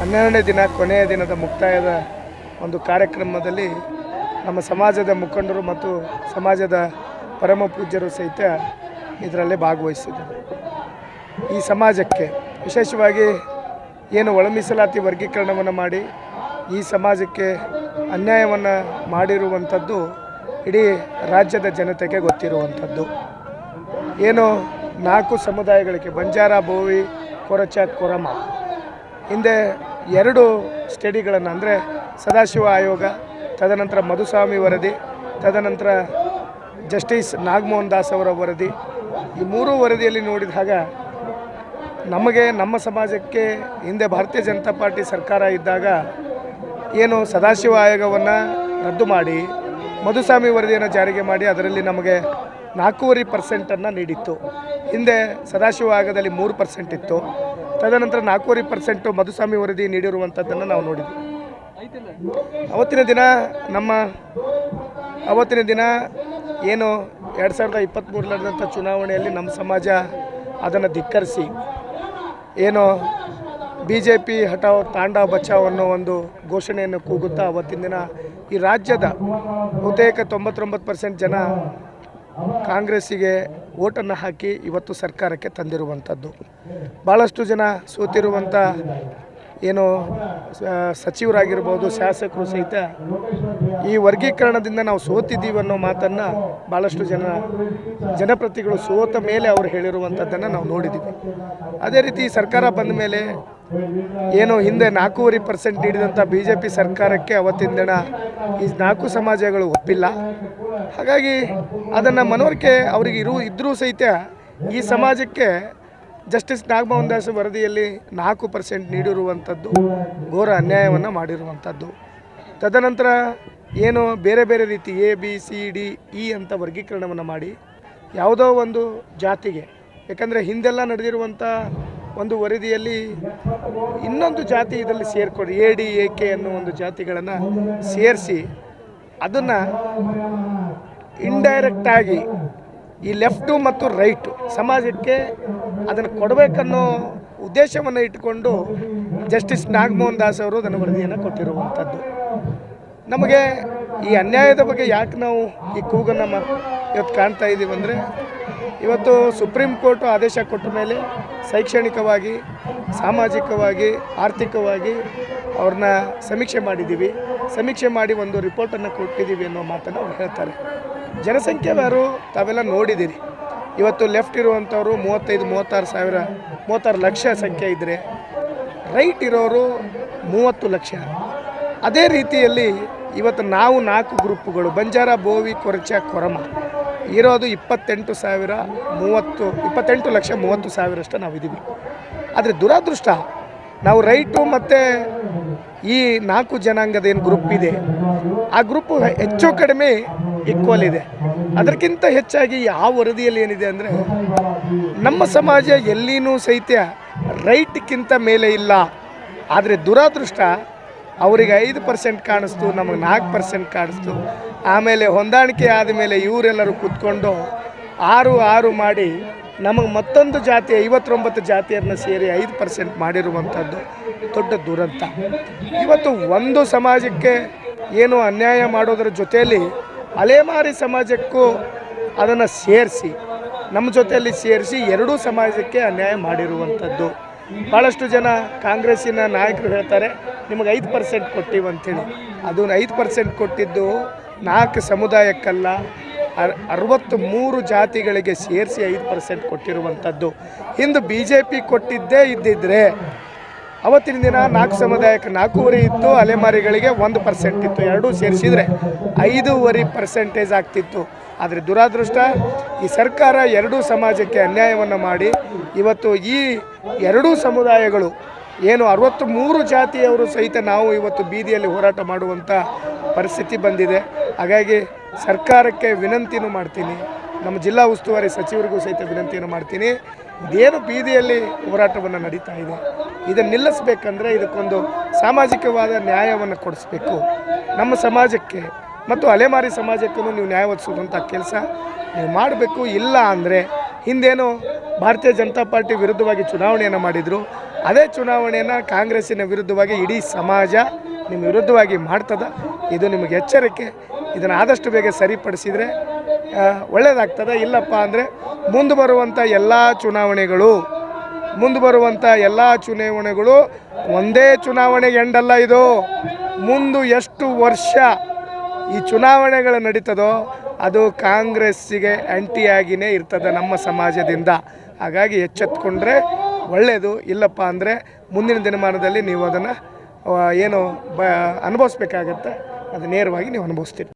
ಹನ್ನೆರಡನೇ ದಿನ, ಕೊನೆಯ ದಿನದ ಮುಕ್ತಾಯದ ಒಂದು ಕಾರ್ಯಕ್ರಮದಲ್ಲಿ ನಮ್ಮ ಸಮಾಜದ ಮುಖಂಡರು ಮತ್ತು ಸಮಾಜದ ಪರಮ ಪೂಜ್ಯರು ಸಹಿತ ಇದರಲ್ಲಿ ಭಾಗವಹಿಸಿದರು. ಈ ಸಮಾಜಕ್ಕೆ ವಿಶೇಷವಾಗಿ ಏನು ಒಳಮೀಸಲಾತಿ ವರ್ಗೀಕರಣವನ್ನು ಮಾಡಿ, ಈ ಸಮಾಜಕ್ಕೆ ಅನ್ಯಾಯವನ್ನು ಮಾಡಿರುವಂಥದ್ದು ಇಡೀ ರಾಜ್ಯದ ಜನತೆಗೆ ಗೊತ್ತಿರುವಂಥದ್ದು. ಏನು ನಾಲ್ಕು ಸಮುದಾಯಗಳಿಗೆ ಬಂಜಾರ ಭೋವಿ ಕೊರಚ, ಕೊರಮ. ಹಿಂದೆ ಎರಡು ಸ್ಟಡಿಗಳನ್ನು ಅಂದರೆ ಸದಾಶಿವ ಆಯೋಗ, ತದನಂತರ ಮಧುಸ್ವಾಮಿ ವರದಿ, ತದನಂತರ ಜಸ್ಟಿಸ್ ನಾಗಮೋಹನ್ ದಾಸ್ ಅವರ ವರದಿ. ಈ ಮೂರೂ ವರದಿಯಲ್ಲಿ ನೋಡಿದಾಗ ನಮಗೆ ನಮ್ಮ ಸಮಾಜಕ್ಕೆ ಹಿಂದೆ ಭಾರತೀಯ ಜನತಾ ಪಾರ್ಟಿ ಸರ್ಕಾರ ಇದ್ದಾಗ ಏನು ಸದಾಶಿವ ಆಯೋಗವನ್ನು ರದ್ದು ಮಾಡಿ, ಮಧುಸ್ವಾಮಿ ವರದಿಯನ್ನು ಜಾರಿಗೆ ಮಾಡಿ ಅದರಲ್ಲಿ ನಮಗೆ ನಾಲ್ಕೂವರೆ ಪರ್ಸೆಂಟನ್ನು ನೀಡಿತ್ತು. ಹಿಂದೆ ಸದಾಶಿವ ಆಯೋಗದಲ್ಲಿ ಮೂರು ಪರ್ಸೆಂಟ್ ಇತ್ತು. ತದನಂತರ ನಾಲ್ಕೂವರೆ ಪರ್ಸೆಂಟು ಮಧುಸ್ವಾಮಿ ವರದಿ ನೀಡಿರುವಂಥದ್ದನ್ನು ನಾವು ನೋಡಿದ್ವಿ. ಅವತ್ತಿನ ದಿನ ನಮ್ಮ ಅವತ್ತಿನ ದಿನ ಏನು ಎರಡು ಸಾವಿರದ ಇಪ್ಪತ್ತ್ಮೂರು ನಡೆದಂಥ ಚುನಾವಣೆಯಲ್ಲಿ ನಮ್ಮ ಸಮಾಜ ಅದನ್ನು ಧಿಕ್ಕರಿಸಿ ಏನು ಬಿ ಜೆ ಪಿ ಹಠಾವ್ ತಾಂಡಾ ಬಚಾವ್ ಅನ್ನೋ ಒಂದು ಘೋಷಣೆಯನ್ನು ಕೂಗುತ್ತಾ ಅವತ್ತಿನ ದಿನ ಈ ರಾಜ್ಯದ ಬಹುತೇಕ ತೊಂಬತ್ತೊಂಬತ್ತು ಪರ್ಸೆಂಟ್ ಜನ ಕಾಂಗ್ರೆಸ್ಸಿಗೆ ಓಟನ್ನು ಹಾಕಿ ಇವತ್ತು ಸರ್ಕಾರಕ್ಕೆ ತಂದಿರುವಂಥದ್ದು. ಭಾಳಷ್ಟು ಜನ ಸೋತಿರುವಂಥ ಏನು ಸಚಿವರಾಗಿರ್ಬೋದು, ಶಾಸಕರು ಸಹಿತ ಈ ವರ್ಗೀಕರಣದಿಂದ ನಾವು ಸೋತಿದ್ದೀವಿ ಅನ್ನೋ ಮಾತನ್ನು ಭಾಳಷ್ಟು ಜನ ಜನಪ್ರತಿಗಳು ಸೋತ ಮೇಲೆ ಅವರು ಹೇಳಿರುವಂಥದ್ದನ್ನು ನಾವು ನೋಡಿದ್ದೀವಿ. ಅದೇ ರೀತಿ ಸರ್ಕಾರ ಬಂದ ಮೇಲೆ ಏನು ಹಿಂದೆ ನಾಲ್ಕೂವರೆ ಪರ್ಸೆಂಟ್ ನೀಡಿದಂಥ ಬಿ ಜೆ ಪಿ ಸರ್ಕಾರಕ್ಕೆ ಅವತ್ತಿನ ದಿನ ಈ ನಾಲ್ಕು ಸಮಾಜಗಳು ಒಪ್ಪಿಲ್ಲ. ಹಾಗಾಗಿ ಅದನ್ನು ಮನವರಿಕೆ ಅವರಿಗೆ ಇರು ಇದ್ದರೂ ಸಹಿತ ಈ ಸಮಾಜಕ್ಕೆ ಜಸ್ಟಿಸ್ ನಾಗಮೋಹನ್ ದಾಸ್ ವರದಿಯಲ್ಲಿ ನಾಲ್ಕು ಪರ್ಸೆಂಟ್ ನೀಡಿರುವಂಥದ್ದು ಘೋರ ಅನ್ಯಾಯವನ್ನು ಮಾಡಿರುವಂಥದ್ದು. ತದನಂತರ ಏನು ಬೇರೆ ಬೇರೆ ರೀತಿ A B C D E ಅಂತ ವರ್ಗೀಕರಣವನ್ನು ಮಾಡಿ ಯಾವುದೋ ಒಂದು ಜಾತಿಗೆ, ಯಾಕಂದರೆ ಹಿಂದೆಲ್ಲ ನಡೆದಿರುವಂಥ ಒಂದು ವರದಿಯಲ್ಲಿ ಇನ್ನೊಂದು ಜಾತಿ ಇದರಲ್ಲಿ ಸೇರಿಕೊಡಿ ಎ ಡಿ ಎ ಕೆ ಅನ್ನೋ ಒಂದು ಜಾತಿಗಳನ್ನು ಸೇರಿಸಿ ಅದನ್ನು ಇಂಡೈರೆಕ್ಟಾಗಿ ಈ ಲೆಫ್ಟು ಮತ್ತು ರೈಟು ಸಮಾಜಕ್ಕೆ ಅದನ್ನು ಕೊಡಬೇಕನ್ನೋ ಉದ್ದೇಶವನ್ನು ಇಟ್ಟುಕೊಂಡು ಜಸ್ಟಿಸ್ ನಾಗಮೋಹನ್ ದಾಸ್ ಅವರು ಅದನ್ನು ವರದಿಯನ್ನು ಕೊಟ್ಟಿರುವಂಥದ್ದು ನಮಗೆ ಈ ಅನ್ಯಾಯದ ಬಗ್ಗೆ ಯಾಕೆ ನಾವು ಈ ಕೂಗನ್ನು ಮ ಇವತ್ತು ಕಾಣ್ತಾ ಇದ್ದೀವಿ ಅಂದರೆ ಇವತ್ತು ಸುಪ್ರೀಂ ಕೋರ್ಟು ಆದೇಶ ಕೊಟ್ಟ ಮೇಲೆ ಶೈಕ್ಷಣಿಕವಾಗಿ, ಸಾಮಾಜಿಕವಾಗಿ, ಆರ್ಥಿಕವಾಗಿ ಅವ್ರನ್ನ ಸಮೀಕ್ಷೆ ಮಾಡಿದ್ದೀವಿ ಸಮೀಕ್ಷೆ ಮಾಡಿ ಒಂದು ರಿಪೋರ್ಟನ್ನು ಕೊಟ್ಟಿದ್ದೀವಿ ಅನ್ನೋ ಮಾತನ್ನು ಅವ್ರು ಹೇಳ್ತಾರೆ. ಜನಸಂಖ್ಯೆ ಯಾರು ತಾವೆಲ್ಲ ನೋಡಿದ್ದೀರಿ ಇವತ್ತು ಲೆಫ್ಟ್ ಇರುವಂಥವ್ರು ಮೂವತ್ತೈದು, ಮೂವತ್ತಾರು ಸಾವಿರ, ಮೂವತ್ತಾರು ಲಕ್ಷ ಸಂಖ್ಯೆ ಇದ್ದರೆ ರೈಟ್ ಇರೋರು ಮೂವತ್ತು ಲಕ್ಷ. ಅದೇ ರೀತಿಯಲ್ಲಿ ಇವತ್ತು ನಾವು ನಾಲ್ಕು ಗ್ರೂಪ್ಗಳು, ಬಂಜಾರ, ಬೋವಿ, ಕೊರಚ, ಕೊರಮ. ಇರೋದು ಇಪ್ಪತ್ತೆಂಟು ಸಾವಿರ, ಮೂವತ್ತು, ಇಪ್ಪತ್ತೆಂಟು ಲಕ್ಷ ಮೂವತ್ತು ಸಾವಿರಷ್ಟು ನಾವಿದ್ದೀವಿ. ಆದರೆ ದುರಾದೃಷ್ಟ, ನಾವು ರೈಟು ಮತ್ತು ಈ ನಾಲ್ಕು ಜನಾಂಗದ ಏನು ಗ್ರೂಪ್ ಇದೆ, ಆ ಗ್ರೂಪ್ ಹೆಚ್ಚು ಕಡಿಮೆ ಈಕ್ವಲ್ ಇದೆ. ಅದಕ್ಕಿಂತ ಹೆಚ್ಚಾಗಿ ಯಾವ ವರದಿಯಲ್ಲಿ ಏನಿದೆ ಅಂದರೆ, ನಮ್ಮ ಸಮಾಜ ಎಲ್ಲಿನೂ ಸಹಿತ ರೈಟ್ಗಿಂತ ಮೇಲೆ ಇಲ್ಲ. ಆದರೆ ದುರಾದೃಷ್ಟ, ಅವರಿಗೆ ಐದು ಪರ್ಸೆಂಟ್ ಕಾಣಿಸ್ತು, ನಮಗೆ ನಾಲ್ಕು ಪರ್ಸೆಂಟ್ ಕಾಣಿಸ್ತು. ಆಮೇಲೆ ಹೊಂದಾಣಿಕೆ ಆದಮೇಲೆ ಇವರೆಲ್ಲರೂ ಕೂತ್ಕೊಂಡು ಆರು ಆರು ಮಾಡಿ ನಮಗೆ ಮತ್ತೊಂದು ಜಾತಿ, ಐವತ್ತೊಂಬತ್ತು ಜಾತಿಯನ್ನು ಸೇರಿ ಐದು ಪರ್ಸೆಂಟ್ ಮಾಡಿರುವಂಥದ್ದು ದೊಡ್ಡ ದುರಂತ. ಇವತ್ತು ಒಂದು ಸಮಾಜಕ್ಕೆ ಏನು ಅನ್ಯಾಯ ಮಾಡೋದರ ಜೊತೆಯಲ್ಲಿ ಅಲೆಮಾರಿ ಸಮಾಜಕ್ಕೂ ಅದನ್ನು ಸೇರಿಸಿ ನಮ್ಮ ಜೊತೆಯಲ್ಲಿ ಸೇರಿಸಿ ಎರಡೂ ಸಮಾಜಕ್ಕೆ ಅನ್ಯಾಯ ಮಾಡಿರುವಂಥದ್ದು. ಭಾಳಷ್ಟು ಜನ ಕಾಂಗ್ರೆಸ್ಸಿನ ನಾಯಕರು ಹೇಳ್ತಾರೆ, ನಿಮಗೆ ಐದು ಪರ್ಸೆಂಟ್ ಕೊಟ್ಟಿವಂತೇಳಿ ಅದನ್ನು ಅದು ಐದು ಪರ್ಸೆಂಟ್ ಕೊಟ್ಟಿದ್ದು ನಾಲ್ಕು ಸಮುದಾಯಕ್ಕಲ್ಲ ಅರ್ ಅರವತ್ತು ಮೂರು ಜಾತಿಗಳಿಗೆ ಸೇರಿಸಿ ಐದು ಪರ್ಸೆಂಟ್ ಕೊಟ್ಟಿರುವಂಥದ್ದು. ಇಂದು ಬಿ ಜೆ ಪಿ ಕೊಟ್ಟಿದ್ದೇ ಇದ್ದಿದ್ರೆ ಅವತ್ತಿನ ದಿನ ನಾಲ್ಕು ಸಮುದಾಯಕ್ಕೆ ನಾಲ್ಕೂವರೆ ಇತ್ತು, ಅಲೆಮಾರಿಗಳಿಗೆ ಒಂದು ಪರ್ಸೆಂಟ್ ಇತ್ತು, ಎರಡೂ ಸೇರಿಸಿದರೆ ಐದೂವರೆ ಪರ್ಸೆಂಟೇಜ್ ಆಗ್ತಿತ್ತು. ಆದರೆ ದುರಾದೃಷ್ಟ, ಈ ಸರ್ಕಾರ ಎರಡೂ ಸಮಾಜಕ್ಕೆ ಅನ್ಯಾಯವನ್ನು ಮಾಡಿ, ಇವತ್ತು ಈ ಎರಡೂ ಸಮುದಾಯಗಳು ಏನು ಅರವತ್ತು ಮೂರು ಜಾತಿಯವರು ಸಹಿತ ನಾವು ಇವತ್ತು ಬೀದಿಯಲ್ಲಿ ಹೋರಾಟ ಮಾಡುವಂಥ ಪರಿಸ್ಥಿತಿ ಬಂದಿದೆ. ಹಾಗಾಗಿ ಸರ್ಕಾರಕ್ಕೆ ವಿನಂತಿನೂ ಮಾಡ್ತೀನಿ. ನಮ್ಮ ಜಿಲ್ಲಾ ಉಸ್ತುವಾರಿ ಸಚಿವರಿಗೂ ಸಹಿತ ವಿನಂತಿಯನ್ನು ಮಾಡ್ತೀನಿ. ಇದೇನು ಬೀದಿಯಲ್ಲಿ ಹೋರಾಟವನ್ನು ನಡೀತಾ ಇದೆ. ಇದನ್ನು ನಿಲ್ಲಿಸ್ಬೇಕಂದ್ರೆ ಇದಕ್ಕೊಂದು ಸಾಮಾಜಿಕವಾದ ನ್ಯಾಯವನ್ನು ಕೊಡಿಸ್ಬೇಕು. ನಮ್ಮ ಸಮಾಜಕ್ಕೆ ಮತ್ತು ಅಲೆಮಾರಿ ಸಮಾಜಕ್ಕೂ ನೀವು ನ್ಯಾಯ ಒದಿಸುವಂಥ ಕೆಲಸ ನೀವು ಮಾಡಬೇಕು. ಇಲ್ಲ ಅಂದರೆ ಹಿಂದೇನು ಭಾರತೀಯ ಜನತಾ ಪಾರ್ಟಿ ವಿರುದ್ಧವಾಗಿ ಚುನಾವಣೆಯನ್ನು ಮಾಡಿದರು. ಅದೇ ಚುನಾವಣೆಯನ್ನು ಕಾಂಗ್ರೆಸ್ಸಿನ ವಿರುದ್ಧವಾಗಿ ಇಡೀ ಸಮಾಜ ನಿಮ್ಮ ವಿರುದ್ಧವಾಗಿ ಮಾಡ್ತದೆ. ಇದು ನಿಮಗೆ ಎಚ್ಚರಿಕೆ. ಇದನ್ನು ಆದಷ್ಟು ಬೇಗ ಸರಿಪಡಿಸಿದರೆ ಒಳ್ಳೆಯದಾಗ್ತದೆ ಇಲ್ಲಪ್ಪ ಅಂದರೆ ಮುಂದೆ ಬರುವಂಥ ಎಲ್ಲ ಚುನಾವಣೆಗಳು, ಮುಂದೆ ಬರುವಂಥ ಎಲ್ಲ ಚುನಾವಣೆಗಳು ಒಂದೇ ಚುನಾವಣೆಗೆ ಎಂಡಲ್ಲ ಇದು. ಮುಂದೆ ಎಷ್ಟು ವರ್ಷ ಈ ಚುನಾವಣೆಗಳು ನಡೀತದೋ ಅದು ಕಾಂಗ್ರೆಸ್ಸಿಗೆ ಆ್ಯಂಟಿಯಾಗಿಯೇ ಇರ್ತದೆ ನಮ್ಮ ಸಮಾಜದಿಂದ. ಹಾಗಾಗಿ ಎಚ್ಚೆತ್ಕೊಂಡ್ರೆ ಒಳ್ಳೆಯದು ಇಲ್ಲಪ್ಪ ಅಂದರೆ ಮುಂದಿನ ದಿನಮಾನದಲ್ಲಿ ನೀವು ಅದನ್ನು ಏನು ಬ, ಅನುಭವಿಸ್ಬೇಕಾಗತ್ತೆ. ಅದು ನೇರವಾಗಿ ನೀವು ಅನುಭವಿಸ್ತೀರಿ.